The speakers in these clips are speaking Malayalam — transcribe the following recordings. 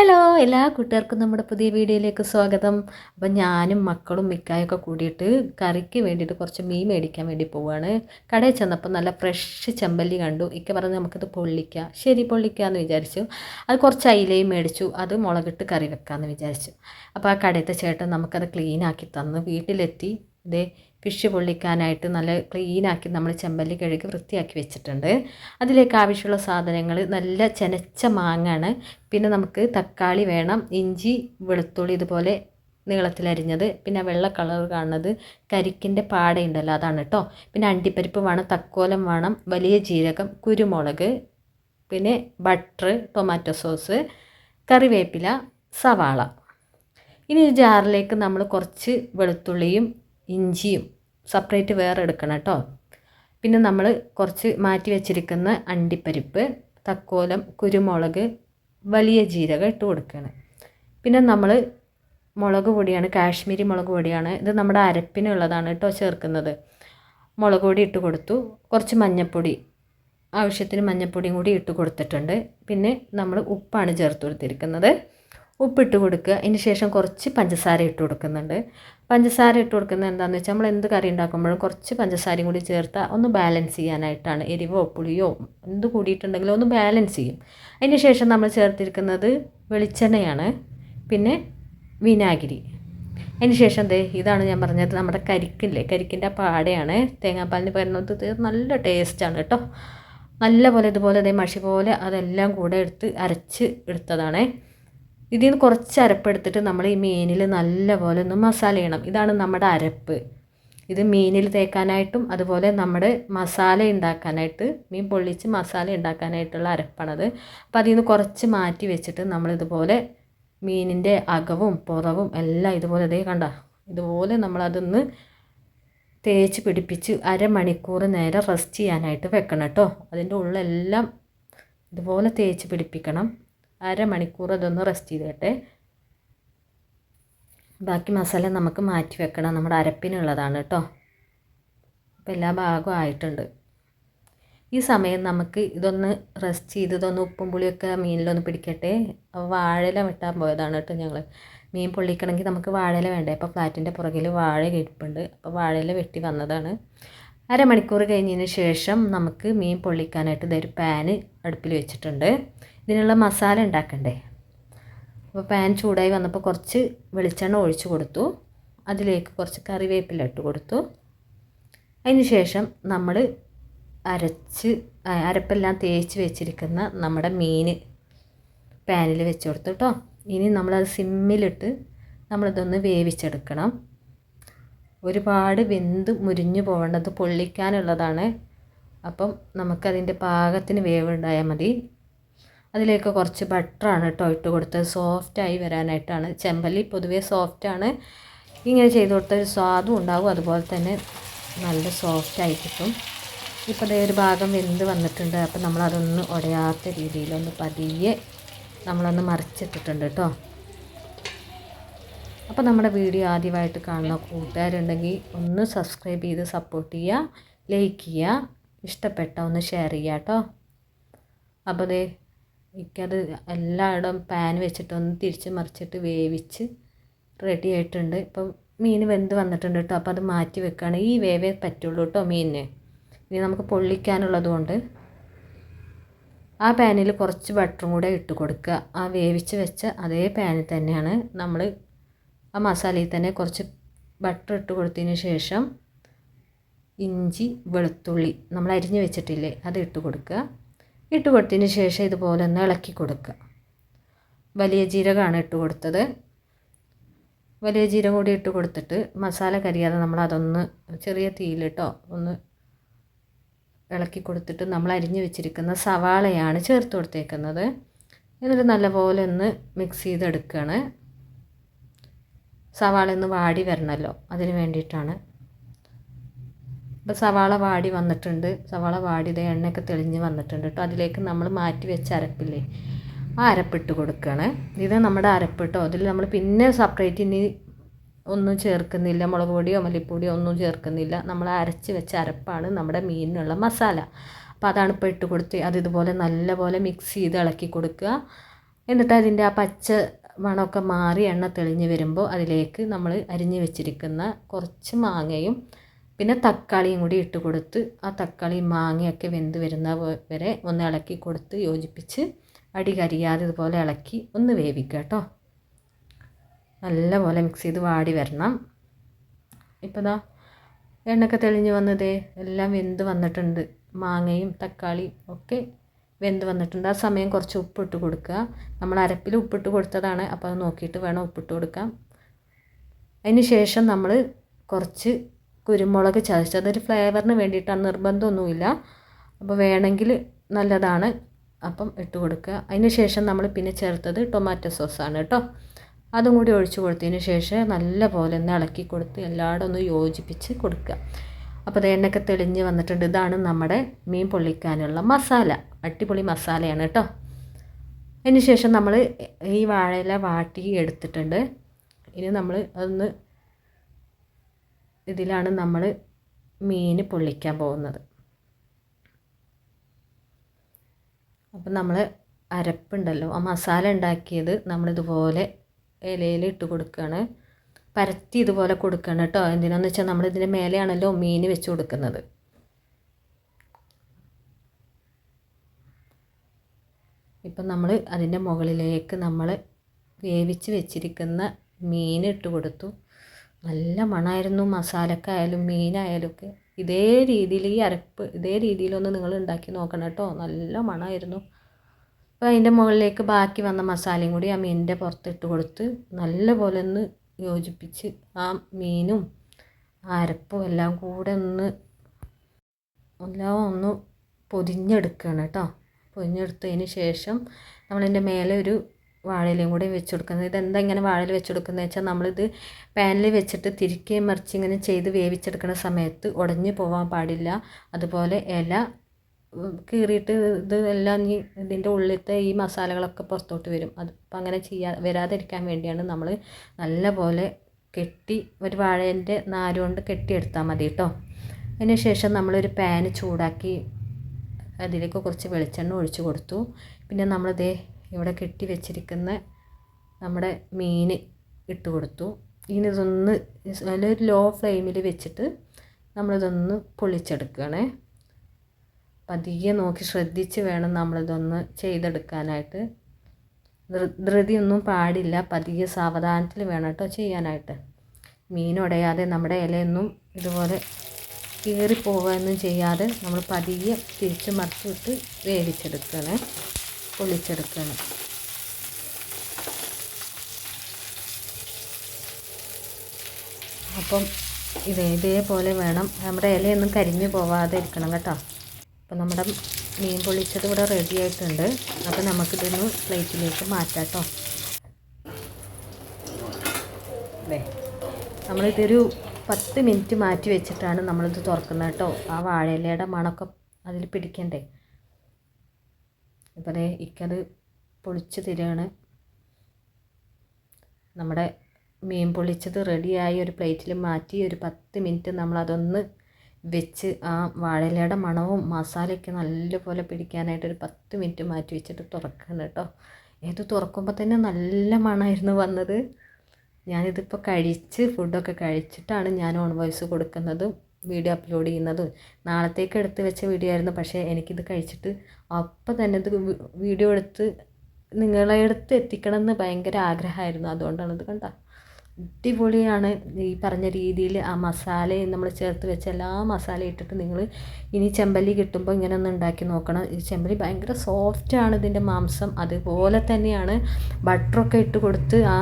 ഹലോ എല്ലാ കൂട്ടുകാർക്കും നമ്മുടെ പുതിയ വീഡിയോയിലേക്ക് സ്വാഗതം. അപ്പം ഞാനും മക്കളും മിക്കായൊക്കെ കൂടിയിട്ട് കറിക്ക് വേണ്ടിയിട്ട് കുറച്ച് മീൻ മേടിക്കാൻ വേണ്ടി പോവുകയാണ് കടയിൽ ചെന്നപ്പോൾ നല്ല ഫ്രഷ് ചെമ്പല്ലി കണ്ടു. ഇക്ക പറഞ്ഞ് നമുക്കത് പൊള്ളിക്കാം. ശരി പൊള്ളിക്കാമെന്ന് വിചാരിച്ചു. അത് കുറച്ച് അയിലയും മേടിച്ചു. അത് മുളകിട്ട് കറി വെക്കാമെന്ന് വിചാരിച്ചു. അപ്പോൾ ആ കടയത്തെ ചേട്ടൻ നമുക്കത് ക്ലീൻ ആക്കി തന്നു. വീട്ടിലെത്തി. ഇതേ ഫിഷ് പൊള്ളിക്കാനായിട്ട് നല്ല ക്ലീനാക്കി നമ്മൾ ചെമ്പല്ലി കഴുകി വൃത്തിയാക്കി വെച്ചിട്ടുണ്ട്. അതിലേക്ക് ആവശ്യമുള്ള സാധനങ്ങൾ നല്ല ചെനച്ച മാങ്ങാണ്. പിന്നെ നമുക്ക് തക്കാളി വേണം ഇഞ്ചി വെളുത്തുള്ളി ഇതുപോലെ നീളത്തിലരിഞ്ഞത് പിന്നെ വെള്ള കളർ കാണുന്നത് കരിക്കിന്റെ പാടയുണ്ടല്ലോ അതാണ് കേട്ടോ പിന്നെ അണ്ടിപ്പരിപ്പ് വേണം തക്കോലം വേണം വലിയ ജീരകം കുരുമുളക് പിന്നെ ബട്ടർ ടൊമാറ്റോ സോസ് കറിവേപ്പില സവാള. ഇനി ജാറിലേക്ക് നമ്മൾ കുറച്ച് വെളുത്തുള്ളിയും ഇഞ്ചിയും സെപ്പറേറ്റ് വേറെ എടുക്കണം കേട്ടോ. പിന്നെ നമ്മൾ കുറച്ച് മാറ്റി വെച്ചിരിക്കുന്ന അണ്ടിപ്പരിപ്പ് തക്കോലം കുരുമുളക് വലിയ ജീരകം ഇട്ട് കൊടുക്കുകയാണ് പിന്നെ നമ്മൾ മുളക് പൊടിയാണ് കാശ്മീരി മുളക് പൊടിയാണ്. ഇത് നമ്മുടെ അരപ്പിനുള്ളതാണ് കേട്ടോ ചേർക്കുന്നത്. മുളക് പൊടി ഇട്ട് കൊടുത്തു. കുറച്ച് മഞ്ഞൾപ്പൊടി ആവശ്യത്തിന് മഞ്ഞൾപ്പൊടിയും കൂടി ഇട്ട് കൊടുത്തിട്ടുണ്ട്. പിന്നെ നമ്മൾ ഉപ്പാണ് ചേർത്ത് കൊടുത്തിരിക്കുന്നത്. ഉപ്പിട്ട് കൊടുക്കുക. അതിന് ശേഷം കുറച്ച് പഞ്ചസാര ഇട്ട് കൊടുക്കുന്നുണ്ട്. പഞ്ചസാര ഇട്ട് കൊടുക്കുന്നത് എന്താണെന്ന് വെച്ചാൽ നമ്മൾ എന്ത് കറി ഉണ്ടാക്കുമ്പോഴും കുറച്ച് പഞ്ചസാരയും കൂടി ചേർത്താൽ ഒന്ന് ബാലൻസ് ചെയ്യാനായിട്ടാണ്. എരിവോ പുളിയോ എന്ത് കൂടിയിട്ടുണ്ടെങ്കിലും ഒന്ന് ബാലൻസ് ചെയ്യും. അതിന് ശേഷം നമ്മൾ ചേർത്തിരിക്കുന്നത് വെളിച്ചെണ്ണയാണ്. പിന്നെ വിനാഗിരി. അതിന് ശേഷം ദേ ഇതാണ് ഞാൻ പറഞ്ഞത് നമ്മുടെ കരിക്കില്ലേ? കരിക്കിന്റെ പാടയാണ്. തേങ്ങാപ്പാലിന് പറയുന്നത് ഇത് നല്ല ടേസ്റ്റാണ് കേട്ടോ. നല്ല പോലെ ഇതുപോലെ അതേ മഷി പോലെ അതെല്ലാം കൂടെ എടുത്ത് അരച്ച് എടുത്തതാണേ. ഇതിൽ നിന്ന് കുറച്ച് അരപ്പെടുത്തിട്ട് നമ്മൾ ഈ മീനിൽ നല്ലപോലെ ഒന്ന് മസാല ചെയ്യണം ഇതാണ് നമ്മുടെ അരപ്പ്. ഇത് മീനിൽ തേക്കാനായിട്ടും അതുപോലെ നമ്മുടെ മസാല ഉണ്ടാക്കാനായിട്ട് മീൻ പൊള്ളിച്ച് മസാല ഉണ്ടാക്കാനായിട്ടുള്ള അരപ്പാണത്. അപ്പോൾ അതിൽ നിന്ന് കുറച്ച് മാറ്റി വെച്ചിട്ട് നമ്മളിതുപോലെ മീനിന്റെ അകവും പുറവും എല്ലാം ഇതുപോലെ ഇതേ കണ്ട ഇതുപോലെ നമ്മളതൊന്ന് തേച്ച് പിടിപ്പിച്ച് അരമണിക്കൂർ നേരം റെസ്റ്റ് ചെയ്യാനായിട്ട് വെക്കണം കേട്ടോ അതിന്റെ ഉള്ളെല്ലാം ഇതുപോലെ തേച്ച് പിടിപ്പിക്കണം. അരമണിക്കൂർ അതൊന്ന് റെസ്റ്റ് ചെയ്തേട്ടെ. ബാക്കി മസാല നമുക്ക് മാറ്റി വെക്കണം. നമ്മുടെ അരപ്പിനുള്ളതാണ് കേട്ടോ. അപ്പോൾ എല്ലാ ഭാഗവും ആയിട്ടുണ്ട്. ഈ സമയം നമുക്ക് ഇതൊന്ന് റെസ്റ്റ് ചെയ്ത് ഇതൊന്ന് ഉപ്പും പുളിയൊക്കെ മീനിലൊന്ന് പിടിക്കട്ടെ. വാഴയില വെട്ടാൻ പോയതാണ് കേട്ടോ ഞങ്ങൾ മീൻ പൊള്ളിക്കണമെങ്കിൽ നമുക്ക് വാഴയില വേണ്ടേ? അപ്പോൾ ഫ്ലാറ്റിന്റെ പുറകിൽ വാഴ കിടപ്പുണ്ട് അപ്പോൾ വാഴയില വെട്ടി വന്നതാണ്. അരമണിക്കൂർ കഴിഞ്ഞതിന് ശേഷം നമുക്ക് മീൻ പൊള്ളിക്കാനായിട്ട് ഇതൊരു പാന് അടുപ്പിൽ വെച്ചിട്ടുണ്ട്. ഇതിനുള്ള മസാല ഉണ്ടാക്കണ്ടേ? അപ്പോൾ പാൻ ചൂടായി വന്നപ്പോൾ കുറച്ച് വെളിച്ചെണ്ണ ഒഴിച്ചു കൊടുത്തു. അതിലേക്ക് കുറച്ച് കറിവേപ്പില ഇട്ട് കൊടുത്തു. അതിന് ശേഷം നമ്മൾ അരച്ച് അരപ്പെല്ലാം തേച്ച് വെച്ചിരിക്കുന്ന നമ്മുടെ മീൻ പാനിൽ വെച്ച് കൊടുത്തു കേട്ടോ ഇനി നമ്മളത് സിമ്മിലിട്ട് നമ്മളിതൊന്ന് വേവിച്ചെടുക്കണം. ഒരുപാട് വെന്ത് മുരിഞ്ഞു പോകേണ്ടത് പൊള്ളിക്കാനുള്ളതാണ്. അപ്പം നമുക്കതിന്റെ പാകത്തിന് വേവുണ്ടായാൽ മതി. അതിലേക്ക് കുറച്ച് ബട്ടറാണ് കേട്ടോ ഇട്ട് കൊടുത്തത്. സോഫ്റ്റായി വരാനായിട്ടാണ്. ചെമ്പല്ലി പൊതുവേ സോഫ്റ്റാണ് ഇങ്ങനെ ചെയ്ത് കൊടുത്താൽ സ്വാദും ഉണ്ടാകും അതുപോലെ തന്നെ നല്ല സോഫ്റ്റായി കിട്ടും. ഇപ്പോൾ അതേ ഒരു ഭാഗം വെന്ത് വന്നിട്ടുണ്ട്. അപ്പോൾ നമ്മളതൊന്ന് ഉടയാത്ത രീതിയിലൊന്ന് പതിയെ നമ്മളൊന്ന് മറിച്ചിട്ടിട്ടുണ്ട് കേട്ടോ. അപ്പോൾ നമ്മുടെ വീഡിയോ ആദ്യമായിട്ട് കാണുന്ന കൂട്ടുകാരുണ്ടെങ്കിൽ ഒന്ന് സബ്സ്ക്രൈബ് ചെയ്ത് സപ്പോർട്ട് ചെയ്യുക ലൈക്ക് ചെയ്യുക ഇഷ്ടപ്പെട്ട ഒന്ന് ഷെയർ ചെയ്യുക കേട്ടോ. അപ്പോൾ അതേ എനിക്കത് എല്ലായിടം പാൻ വെച്ചിട്ട് ഒന്ന് തിരിച്ച് മറിച്ചിട്ട് വേവിച്ച് റെഡി ആയിട്ടുണ്ട്. ഇപ്പം മീൻ വെന്ത് വന്നിട്ടുണ്ട് കേട്ടോ. അപ്പോൾ അത് മാറ്റി വെക്കുകയാണ് ഈ വേവേ പറ്റുള്ളൂ കേട്ടോ മീനിന്. ഇനി നമുക്ക് പൊള്ളിക്കാനുള്ളത് കൊണ്ട് ആ പാനിൽ കുറച്ച് ബട്ടറും കൂടെ ഇട്ട് കൊടുക്കുക. ആ വേവിച്ച് വെച്ച അതേ പാനിൽ തന്നെയാണ് നമ്മൾ ആ മസാലയിൽ തന്നെ കുറച്ച് ബട്ടർ ഇട്ട് കൊടുത്തതിന് ശേഷം ഇഞ്ചി വെളുത്തുള്ളി നമ്മൾ അരിഞ്ഞ് വെച്ചിട്ടില്ലേ അത് ഇട്ട് കൊടുക്കുക. ഇട്ട് കൊടുത്തതിന് ശേഷം ഇതുപോലെ ഒന്ന് ഇളക്കി കൊടുക്കുക. വലിയ ജീരകമാണ് ഇട്ട് കൊടുത്തത്. വലിയ ജീരകം കൂടി ഇട്ട് കൊടുത്തിട്ട് മസാല കരിയാതെ നമ്മൾ അതൊന്ന് ചെറിയ തീയിലിട്ടോ ഒന്ന് ഇളക്കി കൊടുത്തിട്ട് നമ്മൾ അരിഞ്ഞ് വെച്ചിരിക്കുന്ന സവാളയാണ് ചേർത്ത് കൊടുത്തേക്കുന്നത്. എന്നിട്ട് നല്ലപോലെ ഒന്ന് മിക്സ് ചെയ്തെടുക്കുകയാണ്. സവാള ഒന്ന് വാടി വരണമല്ലോ അതിന് വേണ്ടിയിട്ടാണ് ഇപ്പോൾ സവാള വാടി വന്നിട്ടുണ്ട്. സവാള വാടിയത് എണ്ണയൊക്കെ തെളിഞ്ഞ് വന്നിട്ടുണ്ട് കേട്ടോ. അതിലേക്ക് നമ്മൾ മാറ്റി വെച്ച അരപ്പില്ലേ? ആ അരപ്പിട്ട് കൊടുക്കുകയാണ്. ഇത് നമ്മുടെ അരപ്പിട്ടോ അതിൽ നമ്മൾ പിന്നെ സെപ്പറേറ്റ് ഇനി ഒന്നും ചേർക്കുന്നില്ല. മുളക് പൊടിയോ മല്ലിപ്പൊടിയോ ഒന്നും ചേർക്കുന്നില്ല. നമ്മൾ അരച്ച് വെച്ച അരപ്പാണ് നമ്മുടെ മീനിനുള്ള മസാല. അപ്പോൾ അതാണ് ഇപ്പോൾ ഇട്ട് കൊടുത്ത് അത് ഇതുപോലെ നല്ലപോലെ മിക്സ് ചെയ്ത് ഇളക്കി കൊടുക്കുക. എന്നിട്ട് അതിന്റെ ആ പച്ച മണമൊക്കെ മാറി എണ്ണ തെളിഞ്ഞ് വരുമ്പോൾ അതിലേക്ക് നമ്മൾ അരിഞ്ഞ് വെച്ചിരിക്കുന്ന കുറച്ച് മാങ്ങയും പിന്നെ തക്കാളിയും കൂടി ഇട്ട് കൊടുത്ത് ആ തക്കാളി മാങ്ങയൊക്കെ വെന്ത് വരുന്ന വരെ ഒന്ന് ഇളക്കി കൊടുത്ത് യോജിപ്പിച്ച് അടി കരിയാതെ ഇതുപോലെ ഇളക്കി ഒന്ന് വേവിക്കുക കേട്ടോ. നല്ലപോലെ മിക്സ് ചെയ്ത് വാടി വരണം. ഇപ്പോൾ ദാ എണ്ണയൊക്കെ തെളിഞ്ഞ് വന്നതേ എല്ലാം വെന്ത് വന്നിട്ടുണ്ട്. മാങ്ങയും തക്കാളിയും ഒക്കെ വെന്ത് വന്നിട്ടുണ്ട്. ആ സമയം കുറച്ച് ഉപ്പിട്ട് കൊടുക്കുക. നമ്മൾ അരപ്പിൽ ഉപ്പിട്ട് കൊടുത്തതാണ്. അപ്പോൾ അത് നോക്കിയിട്ട് വേണം ഉപ്പിട്ട് കൊടുക്കാം അതിന് ശേഷം നമ്മൾ കുറച്ച് കുരുമുളക് ചതച്ചത്. അതൊരു ഫ്ലേവറിന് വേണ്ടിയിട്ടാണ്. നിർബന്ധമൊന്നുമില്ല. അപ്പോൾ വേണമെങ്കിൽ നല്ലതാണ്. അപ്പം ഇട്ട് കൊടുക്കുക. അതിന് ശേഷം നമ്മൾ പിന്നെ ചേർത്തത് ടൊമാറ്റോ സോസാണ് കേട്ടോ. അതും കൂടി ഒഴിച്ച് കൊടുത്തതിന് ശേഷം നല്ല പോലെ ഒന്ന് ഇളക്കി കൊടുത്ത് എല്ലായിടും ഒന്ന് യോജിപ്പിച്ച് കൊടുക്കുക. അപ്പോൾ അത് എണ്ണയൊക്കെ തെളിഞ്ഞ് വന്നിട്ടുണ്ട്. ഇതാണ് നമ്മുടെ മീൻ പൊള്ളിക്കാനുള്ള മസാല. അടിപൊളി മസാലയാണ് കേട്ടോ. അതിന് ശേഷം നമ്മൾ ഈ വാഴയില വാട്ടി എടുത്തിട്ടുണ്ട്. ഇനി നമ്മൾ അതൊന്ന് ഇതിലാണ് നമ്മൾ മീൻ പൊള്ളിക്കാൻ പോകുന്നത്. അപ്പം നമ്മൾ അരപ്പുണ്ടല്ലോ ആ മസാല ഉണ്ടാക്കിയത് നമ്മളിതുപോലെ ഇലയിൽ ഇട്ട് കൊടുക്കുകയാണ് പരത്തി ഇതുപോലെ കൊടുക്കണം കേട്ടോ. എന്തിനാന്ന് വെച്ചാൽ നമ്മൾ ഇതിന്റെ മേലെയാണല്ലോ മീൻ വെച്ച് കൊടുക്കുന്നത്. ഇപ്പം നമ്മൾ അതിന്റെ മുകളിലേക്ക് നമ്മൾ വേവിച്ച് വെച്ചിരിക്കുന്ന മീൻ ഇട്ട് കൊടുത്തു. നല്ല മണമായിരുന്നു മസാലക്കായാലും മീനായാലും ഒക്കെ. ഇതേ രീതിയിൽ ഈ അരപ്പ് ഇതേ രീതിയിലൊന്ന് നിങ്ങൾ ഉണ്ടാക്കി നോക്കണം കേട്ടോ. നല്ല മണമായിരുന്നു അപ്പോൾ അതിന്റെ മുകളിലേക്ക് ബാക്കി വന്ന മസാലയും കൂടി ആ മീനിന്റെ പുറത്തിട്ട് കൊടുത്ത് നല്ലപോലെ ഒന്ന് യോജിപ്പിച്ച് ആ മീനും ആ അരപ്പും എല്ലാം കൂടെ ഒന്ന് എല്ലാം ഒന്ന് പൊതിഞ്ഞെടുക്കുകയാണ് കേട്ടോ. പൊതിഞ്ഞെടുത്തതിന് ശേഷം നമ്മളതിന്റെ മേലെ ഒരു വാഴയിലയും കൂടി വെച്ച് കൊടുക്കുന്നത് ഇതെന്താ ഇങ്ങനെ വാഴയിൽ വെച്ച് കൊടുക്കുന്നത് വെച്ചാൽ നമ്മളിത് പാനിൽ വെച്ചിട്ട് തിരിക്കുകയും മറിച്ച് ഇങ്ങനെ ചെയ്ത് വേവിച്ചെടുക്കുന്ന സമയത്ത് ഉടഞ്ഞു പോകാൻ പാടില്ല. അതുപോലെ ഇല കീറിയിട്ട് ഇത് എല്ലാം ഈ ഇതിന്റെ ഉള്ളിലത്തെ ഈ മസാലകളൊക്കെ പുറത്തോട്ട് വരും. അത് അപ്പം അങ്ങനെ ചെയ്യാ വരാതിരിക്കാൻ വേണ്ടിയാണ് നമ്മൾ നല്ലപോലെ കെട്ടി ഒരു വാഴേന്റെ നാരുകൊണ്ട് കെട്ടിയെടുത്താൽ മതി കേട്ടോ. അതിന് ശേഷം നമ്മളൊരു പാന് ചൂടാക്കി അതിലേക്ക് കുറച്ച് വെളിച്ചെണ്ണ ഒഴിച്ച് കൊടുത്തു. പിന്നെ നമ്മളിതേ ഇവിടെ കെട്ടി വെച്ചിരിക്കുന്ന നമ്മുടെ മീൻ ഇട്ട് കൊടുത്തു. ഇനി ഇതൊന്ന് നല്ലൊരു ലോ ഫ്ലെയിമിൽ വെച്ചിട്ട് നമ്മളിതൊന്ന് പൊളിച്ചെടുക്കുകയാണേ. പതിയെ നോക്കി ശ്രദ്ധിച്ച് വേണം നമ്മളിതൊന്ന് ചെയ്തെടുക്കാനായിട്ട്. ധൃതിയൊന്നും പാടില്ല. പതിയെ സാവധാനത്തിൽ വേണം കേട്ടോ ചെയ്യാനായിട്ട്. മീൻ ഉടയാതെ നമ്മുടെ ഇലയൊന്നും ഇതുപോലെ കീറിപ്പോവുകയൊന്നും ചെയ്യാതെ നമ്മൾ പതിയെ തിരിച്ച് മറിച്ചിട്ട് വേവിച്ചെടുക്കണം പൊള്ളിച്ചെടുക്കണം. അപ്പം ഇത് ഇതേപോലെ വേണം. നമ്മുടെ ഇലയൊന്നും കരിഞ്ഞു പോവാതെ ഇരിക്കണം കേട്ടോ. അപ്പോൾ നമ്മുടെ മീൻ പൊള്ളിച്ചത് ഇവിടെ റെഡി ആയിട്ടുണ്ട്. അപ്പോൾ നമുക്കിതൊന്ന് പ്ലേറ്റിലേക്ക് മാറ്റാം കേട്ടോ. നമ്മളിതൊരു പത്ത് മിനിറ്റ് മാറ്റി വെച്ചിട്ടാണ് നമ്മളിത് തുറക്കുന്നത് കേട്ടോ. ആ വാഴയിലയുടെ മണമൊക്കെ അതിൽ പിടിക്കണ്ടേ? ഇപ്പോൾ അതെ ഇക്കത് പൊളിച്ച് തരികയാണ്. നമ്മുടെ മീൻ പൊളിച്ചത് റെഡിയായി. ഒരു പ്ലേറ്റിൽ മാറ്റി ഒരു പത്ത് മിനിറ്റ് നമ്മളതൊന്ന് വെച്ച് ആ വാഴയിലയുടെ മണവും മസാലയൊക്കെ നല്ലപോലെ പിടിക്കാനായിട്ട് ഒരു പത്ത് മിനിറ്റ് മാറ്റി വെച്ചിട്ട് തുറക്കണം കേട്ടോ. ഇത് തുറക്കുമ്പോൾ തന്നെ നല്ല മണമായിരുന്നു വന്നത്. ഞാനിതിപ്പോൾ കഴിച്ച് ഫുഡൊക്കെ കഴിച്ചിട്ടാണ് ഞാൻ ഓൺ വോയിസ് കൊടുക്കുന്നതും. വീഡിയോ അപ്ലോഡ് ചെയ്യുന്നത്. നാളത്തേക്ക് എടുത്ത് വെച്ച വീഡിയോ ആയിരുന്നു. പക്ഷേ എനിക്കിത് കഴിച്ചിട്ട് അപ്പം തന്നെ ഇത് വീഡിയോ എടുത്ത് നിങ്ങളെ അടുത്ത് എത്തിക്കണം എന്ന് ഭയങ്കര ആഗ്രഹമായിരുന്നു. അതുകൊണ്ടാണ് ഇത് കണ്ട. അടിപൊളിയാണ് ഈ പറഞ്ഞ രീതിയിൽ ആ മസാലയും നമ്മൾ ചേർത്ത് വെച്ച എല്ലാ മസാലയും ഇട്ടിട്ട് നിങ്ങൾ ഇനി ചെമ്പല്ലി കിട്ടുമ്പോൾ ഇങ്ങനെ ഒന്ന് ഉണ്ടാക്കി നോക്കണം. ഈ ചെമ്പല്ലി ഭയങ്കര സോഫ്റ്റാണ് ഇതിന്റെ മാംസം അതുപോലെ തന്നെയാണ്. ബട്ടറൊക്കെ ഇട്ട് കൊടുത്ത് ആ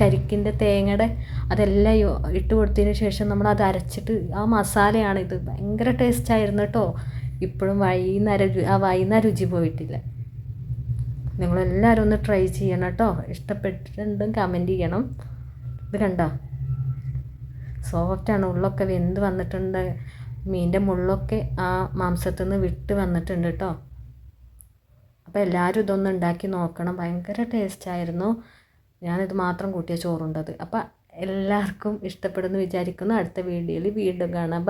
കരിക്കിന്റെ തേങ്ങയുടെ അതെല്ലാം ഇട്ട് കൊടുത്തതിന് ശേഷം നമ്മൾ അത് അരച്ചിട്ട് ആ മസാലയാണ് ഇത്. ഭയങ്കര ടേസ്റ്റ് ആയിരുന്നു കേട്ടോ ഇപ്പോഴും വൈകുന്നേരം ആ വൈകുന്നേരം രുചി പോയിട്ടില്ല. നിങ്ങളെല്ലാവരും ഒന്ന് ട്രൈ ചെയ്യണം കേട്ടോ ഇഷ്ടപ്പെട്ടിട്ടുണ്ടെങ്കിൽ കമന്റ് ചെയ്യണം. ഇത് കണ്ടോ? സോഫ്റ്റാണ് ഉള്ളൊക്കെ വെന്ത് വന്നിട്ടുണ്ട്. മീന്റെ മുള്ളൊക്കെ ആ മാംസത്തിൽ നിന്ന് വിട്ട് വന്നിട്ടുണ്ട് കേട്ടോ അപ്പോൾ എല്ലാവരും ഇതൊന്ന് ഉണ്ടാക്കി നോക്കണം. ഭയങ്കര ടേസ്റ്റായിരുന്നു ഞാനിത് മാത്രം കൂട്ടിയ ചോറുണ്ടത്. അപ്പം എല്ലാവർക്കും ഇഷ്ടപ്പെടുന്നു വിചാരിക്കുന്നു. അടുത്ത വീഡിയോയിൽ വീണ്ടും കാണാം.